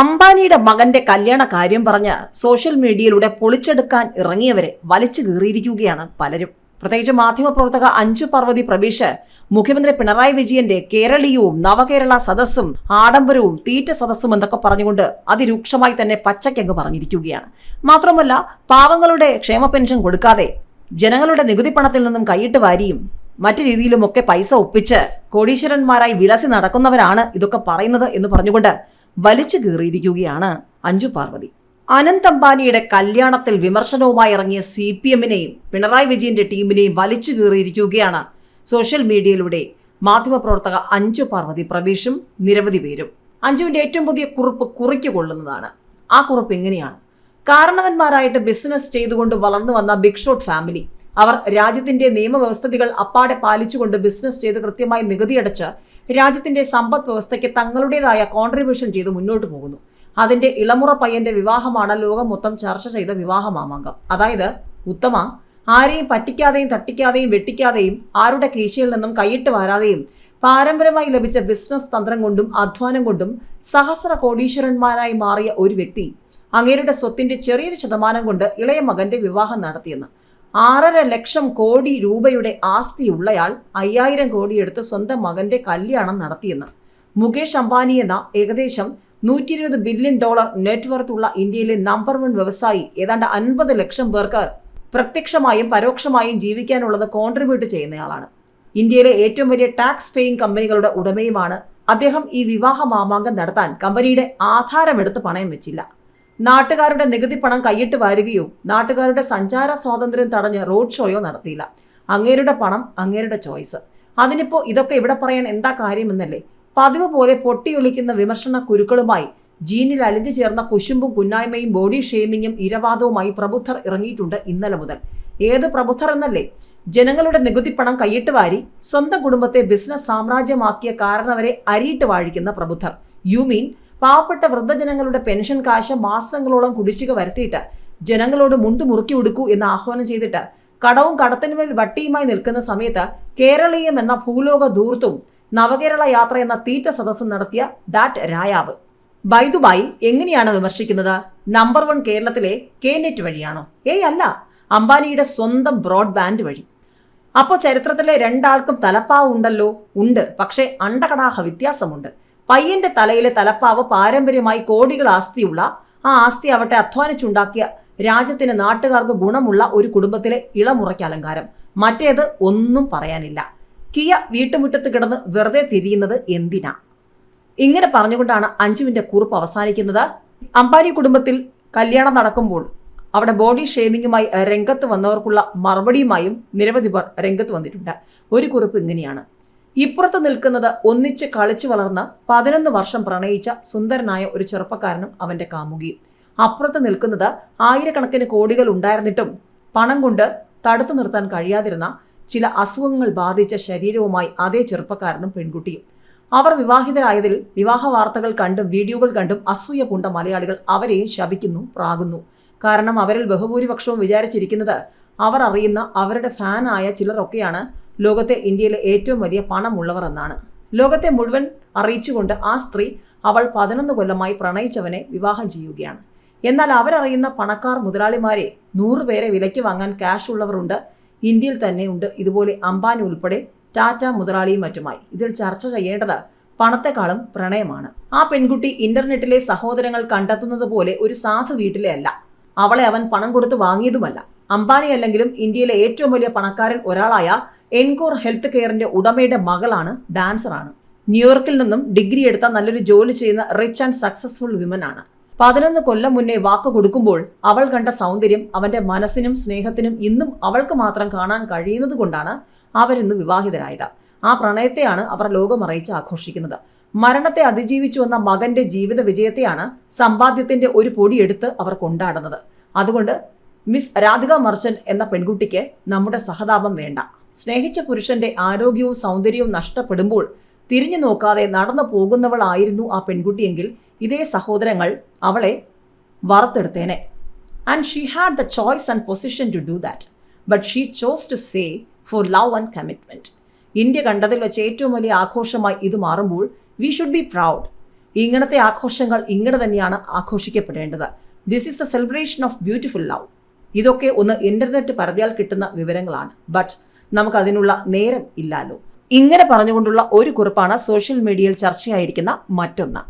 അംബാനിയുടെ മകന്റെ കല്യാണ കാര്യം പറഞ്ഞ് സോഷ്യൽ മീഡിയയിലൂടെ പൊളിച്ചെടുക്കാൻ ഇറങ്ങിയവരെ വലിച്ചു കീറിയിരിക്കുകയാണ് പലരും. പ്രത്യേകിച്ച് മാധ്യമപ്രവർത്തക അഞ്ചു പാർവതി പ്രവീഷ് മുഖ്യമന്ത്രി പിണറായി വിജയന്റെ കേരളീയവും നവകേരള സദസ്സും ആഡംബരവും തീറ്റ സദസ്സും എന്നൊക്കെ പറഞ്ഞുകൊണ്ട് അതിരൂക്ഷമായി തന്നെ പച്ചക്കങ്ങ് പറഞ്ഞിരിക്കുകയാണ്. മാത്രമല്ല പാവങ്ങളുടെ ക്ഷേമ പെൻഷൻ കൊടുക്കാതെ ജനങ്ങളുടെ നികുതി പണത്തിൽ നിന്നും കൈയിട്ട് വാരിയും മറ്റു രീതിയിലുമൊക്കെ പൈസ ഒപ്പിച്ച് കോടീശ്വരന്മാരായി വിലസി നടക്കുന്നവരാണ് ഇതൊക്കെ പറയുന്നത് എന്ന് പറഞ്ഞുകൊണ്ട് വലിച്ചു കീറിയിരിക്കുകയാണ് അഞ്ജു പാർവതി. അനന്ത് അംബാനിയുടെ കല്യാണത്തിൽ വിമർശനവുമായി ഇറങ്ങിയ സി പി എമ്മിനെയും പിണറായി വിജയന്റെ ടീമിനെയും വലിച്ചു കീറിയിരിക്കുകയാണ് സോഷ്യൽ മീഡിയയിലൂടെ മാധ്യമപ്രവർത്തക അഞ്ജു പാർവതി പ്രവീഷും നിരവധി പേരും. അഞ്ജുവിന്റെ ഏറ്റവും പുതിയ കുറിപ്പ് കുറിക്കു കൊള്ളുന്നതാണ്. ആ കുറിപ്പ് എങ്ങനെയാണ് കാരണവന്മാരായിട്ട് ബിസിനസ് ചെയ്തുകൊണ്ട് വളർന്നു വന്ന ബിഗ് ഷോട്ട് ഫാമിലി അവർ രാജ്യത്തിന്റെ നിയമവ്യവസ്ഥകൾ അപ്പാടെ പാലിച്ചുകൊണ്ട് ബിസിനസ് ചെയ്ത് കൃത്യമായി നികുതിയടച്ച് രാജ്യത്തിന്റെ സമ്പദ് വ്യവസ്ഥയ്ക്ക് തങ്ങളുടേതായ കോൺട്രിബ്യൂഷൻ ചെയ്ത് മുന്നോട്ട് പോകുന്നു. അതിന്റെ ഇളമുറ പയ്യന്റെ വിവാഹമാണ് ലോകം മൊത്തം ചർച്ച ചെയ്ത വിവാഹ മാമാങ്കം അതായത് ഉത്തമ ആരെയും പറ്റിക്കാതെയും തട്ടിക്കാതെയും വെട്ടിക്കാതെയും ആരുടെ കീശയിൽ നിന്നും കൈയിട്ട് വാരാതെയും പാരമ്പര്യമായി ലഭിച്ച ബിസിനസ് തന്ത്രം കൊണ്ടും അധ്വാനം കൊണ്ടും സഹസ്ര കോടീശ്വരന്മാരായി മാറിയ ഒരു വ്യക്തി അങ്ങേരുടെ സ്വത്തിന്റെ ചെറിയൊരു ശതമാനം കൊണ്ട് ഇളയ മകന്റെ വിവാഹം നടത്തിയെന്ന്. ആറര ലക്ഷം കോടി രൂപയുടെ ആസ്തിയുള്ളയാൾ അയ്യായിരം കോടി എടുത്ത് സ്വന്തം മകന്റെ കല്യാണം നടത്തിയെന്ന്. മുകേഷ് അംബാനി എന്ന ഏകദേശം നൂറ്റി ഇരുപത് ബില്യൺ ഡോളർ നെറ്റ്വർത്ത് ഉള്ള ഇന്ത്യയിലെ നമ്പർ വൺ വ്യവസായി ഏതാണ്ട് അൻപത് ലക്ഷം പേർക്ക് പ്രത്യക്ഷമായും പരോക്ഷമായും ജീവിക്കാനുള്ളത് കോൺട്രിബ്യൂട്ട് ചെയ്യുന്നയാളാണ്. ഇന്ത്യയിലെ ഏറ്റവും വലിയ ടാക്സ് പേയിങ് കമ്പനികളുടെ ഉടമയുമാണ്. അദ്ദേഹം ഈ വിവാഹ മാമാങ്കം നടത്താൻ കമ്പനിയുടെ ആധാരമെടുത്ത് പണയം വെച്ചില്ല. നാട്ടുകാരുടെ നികുതി പണം കൈയിട്ട് വാരുകയോ നാട്ടുകാരുടെ സഞ്ചാര സ്വാതന്ത്ര്യം തടഞ്ഞ് റോഡ് ഷോയോ നടത്തിയില്ല. അങ്ങേരുടെ പണം അങ്ങേരുടെ ചോയ്സ്. അതിനിപ്പോ ഇതൊക്കെ ഇവിടെ പറയാൻ എന്താ കാര്യമെന്നല്ലേ? പതിവ് പോലെ പൊട്ടിയൊലിക്കുന്ന വിമർശന കുരുക്കളുമായി ജീനിൽ അലിഞ്ഞു ചേർന്ന കുശുമ്പും കുന്നായ്മയും ബോഡി ഷെയ്മിങ്ങും ഇരവാദവുമായി പ്രബുദ്ധർ ഇറങ്ങിയിട്ടുണ്ട് ഇന്നലെ മുതൽ. ഏത് പ്രബുദ്ധർ എന്നല്ലേ? ജനങ്ങളുടെ നികുതി പണം കൈയിട്ട് വാരി സ്വന്തം കുടുംബത്തെ ബിസിനസ് സാമ്രാജ്യമാക്കിയ കാരണവരെ അരിയിട്ട് വാഴിക്കുന്ന പ്രബുദ്ധർ. യു മീൻ പാവപ്പെട്ട വൃദ്ധജനങ്ങളുടെ പെൻഷൻ കാശ് മാസങ്ങളോളം കുടിശ്ശിക വരുത്തിയിട്ട് ജനങ്ങളോട് മുണ്ടു മുറുക്കി ഉടുക്കൂ എന്ന് ആഹ്വാനം ചെയ്തിട്ട് കടവും കടത്തിനുമേൽ വട്ടിയുമായി നിൽക്കുന്ന സമയത്ത് കേരളീയം എന്ന ഭൂലോക ദൂർത്തും നവകേരള യാത്ര എന്ന തീറ്റ സദസ്സും നടത്തിയ ദാറ്റ് രായാവ്. ബൈദുബായി എങ്ങനെയാണ് വിമർശിക്കുന്നത്? നമ്പർ വൺ കേരളത്തിലെ കെ നെറ്റ് വഴിയാണോ? ഏയ് അല്ല അംബാനിയുടെ സ്വന്തം ബ്രോഡ്ബാൻഡ് വഴി. അപ്പോൾ ചരിത്രത്തിലെ രണ്ടാൾക്കും തലപ്പാവ് ഉണ്ടല്ലോ ഉണ്ട്. പക്ഷേ അണ്ടകടാഹ വ്യത്യാസമുണ്ട്. പയ്യന്റെ തലയിലെ തലപ്പാവ് പാരമ്പര്യമായി കോടികൾ ആസ്തിയുള്ള ആ ആസ്തി അവട്ടെ അധ്വാനിച്ചുണ്ടാക്കിയ രാജ്യത്തിന് നാട്ടുകാർക്ക് ഗുണമുള്ള ഒരു കുടുംബത്തിലെ ഇളമുറയ്ക്ക് അലങ്കാരം. മറ്റേത് ഒന്നും പറയാനില്ല. കിയ വീട്ടുമുറ്റത്ത് കിടന്ന് വെറുതെ തിരിയുന്നത് എന്തിനാ? ഇങ്ങനെ പറഞ്ഞുകൊണ്ടാണ് അഞ്ജുവിന്റെ കുറിപ്പ് അവസാനിക്കുന്നത്. അംബാനി കുടുംബത്തിൽ കല്യാണം നടക്കുമ്പോൾ അവിടെ ബോഡി ഷേമിങ്ങുമായി രംഗത്ത് വന്നവർക്കുള്ള മറുപടിയുമായും നിരവധി പേർ രംഗത്ത് വന്നിട്ടുണ്ട്. ഒരു കുറിപ്പ് ഇങ്ങനെയാണ്. ഇപ്പുറത്ത് നിൽക്കുന്നത് ഒന്നിച്ച് കളിച്ചു വളർന്ന പതിനൊന്ന് വർഷം പ്രണയിച്ച സുന്ദരനായ ഒരു ചെറുപ്പക്കാരനും അവന്റെ കാമുകിയും അപ്പുറത്ത് നിൽക്കുന്നത് ആയിരക്കണക്കിന് കോടികൾ ഉണ്ടായിരുന്നിട്ടും പണം കൊണ്ട് തടുത്തു നിർത്താൻ കഴിയാതിരുന്ന ചില അസുഖങ്ങൾ ബാധിച്ച ശരീരവുമായി അതേ ചെറുപ്പക്കാരനും പെൺകുട്ടിയും. അവർ വിവാഹിതരായതിൽ വിവാഹ വാർത്തകൾ കണ്ടും വീഡിയോകൾ കണ്ടും അസൂയ പൂണ്ട മലയാളികൾ അവരെയും ശപിക്കുന്നു പ്രാകുന്നു. കാരണം അവരിൽ ബഹുഭൂരിപക്ഷവും വിചാരിച്ചിരിക്കുന്നത് അവർ അറിയുന്ന അവരുടെ ഫാനായ ചിലരൊക്കെയാണ് ലോകത്തെ ഇന്ത്യയിലെ ഏറ്റവും വലിയ പണമുള്ളവർ എന്നാണ്. ലോകത്തെ മുഴുവൻ അറിയിച്ചുകൊണ്ട് ആ സ്ത്രീ അവൾ പതിനൊന്ന് കൊല്ലമായി പ്രണയിച്ചവനെ വിവാഹം ചെയ്യുകയാണ്. എന്നാൽ അവരറിയുന്ന പണക്കാർ മുതലാളിമാരെ നൂറുപേരെ വിലയ്ക്ക് വാങ്ങാൻ ക്യാഷ് ഉള്ളവരുണ്ട്. ഇന്ത്യയിൽ തന്നെ ഉണ്ട്. ഇതുപോലെ അംബാനി ഉൾപ്പെടെ ടാറ്റ മുതലാളിയും മറ്റുമായി. ഇതിൽ ചർച്ച ചെയ്യേണ്ടത് പണത്തെക്കാളും പ്രണയമാണ്. ആ പെൺകുട്ടി ഇന്റർനെറ്റിലെ സഹോദരങ്ങൾ കണ്ടെത്തുന്നത് പോലെ ഒരു സാധു വീട്ടിലെ അല്ല. അവളെ അവൻ പണം കൊടുത്ത് വാങ്ങിയതുമല്ല. അംബാനി അല്ലെങ്കിലും ഇന്ത്യയിലെ ഏറ്റവും വലിയ പണക്കാരൻ ഒരാളായ എൻകോർ ഹെൽത്ത് കെയറിന്റെ ഉടമയുടെ മകളാണ് ഡാൻസറാണ്. ന്യൂയോർക്കിൽ നിന്നും ഡിഗ്രി എടുത്ത നല്ലൊരു ജോലി ചെയ്യുന്ന റിച്ച് ആൻഡ് സക്സസ്ഫുൾ വിമൻ ആണ്. പതിനൊന്ന് കൊല്ലം മുന്നേ വാക്ക് കൊടുക്കുമ്പോൾ അവൾ കണ്ട സൗന്ദര്യം അവന്റെ മനസ്സിനും സ്നേഹത്തിനും ഇന്നും അവൾക്ക് മാത്രം കാണാൻ കഴിയുന്നത് കൊണ്ടാണ് അവരിന്ന് വിവാഹിതരായത്. ആ പ്രണയത്തെയാണ് അവർ ലോകമറിയിച്ച് ആഘോഷിക്കുന്നത്. മരണത്തെ അതിജീവിച്ചു വന്ന മകന്റെ ജീവിത വിജയത്തെയാണ് സമ്പാദ്യത്തിന്റെ ഒരു പൊടിയെടുത്ത് അവർ കൊണ്ടാടുന്നത് അതുകൊണ്ട് മിസ് രാധിക മർച്ചന്റ് എന്ന പെൺകുട്ടിക്ക് നമ്മുടെ സഹതാപം വേണ്ട. സ്നേഹിച്ച പുരുഷന്റെ ആരോഗ്യവും സൗന്ദര്യവും നഷ്ടപ്പെടുമ്പോൾ തിരിഞ്ഞു നോക്കാതെ നടന്നു പോകുന്നവളായിരുന്നു ആ പെൺകുട്ടിയെങ്കിൽ ഇതേ സഹോദരങ്ങൾ അവളെ വറുത്തെടുത്തേനെ. And she had the choice and position to do that but she chose to say for love and commitment India കണ്ടതിൽ വെച്ച് ഏറ്റവും വലിയ ആഘോഷമായി ഇത് മാറുമ്പോൾ വി ഷുഡ് ബി പ്രൗഡ് ഇങ്ങനത്തെ ആഘോഷങ്ങൾ ഇങ്ങനെ തന്നെയാണ് ആഘോഷിക്കപ്പെടേണ്ടത്. This is the celebration of beautiful love ഇതൊക്കെ ഒന്ന് ഇന്റർനെറ്റ് പറഞ്ഞാൽ കിട്ടുന്ന വിവരങ്ങളാണ്. ബട്ട് നമുക്ക് അതിനുള്ള നേരം ഇല്ലാലോ. ഇങ്ങനെ പറഞ്ഞുകൊണ്ടുള്ള ഒരു കുറിപ്പാണ് സോഷ്യൽ മീഡിയയിൽ ചർച്ചയായിരിക്കുന്ന മറ്റൊന്ന്.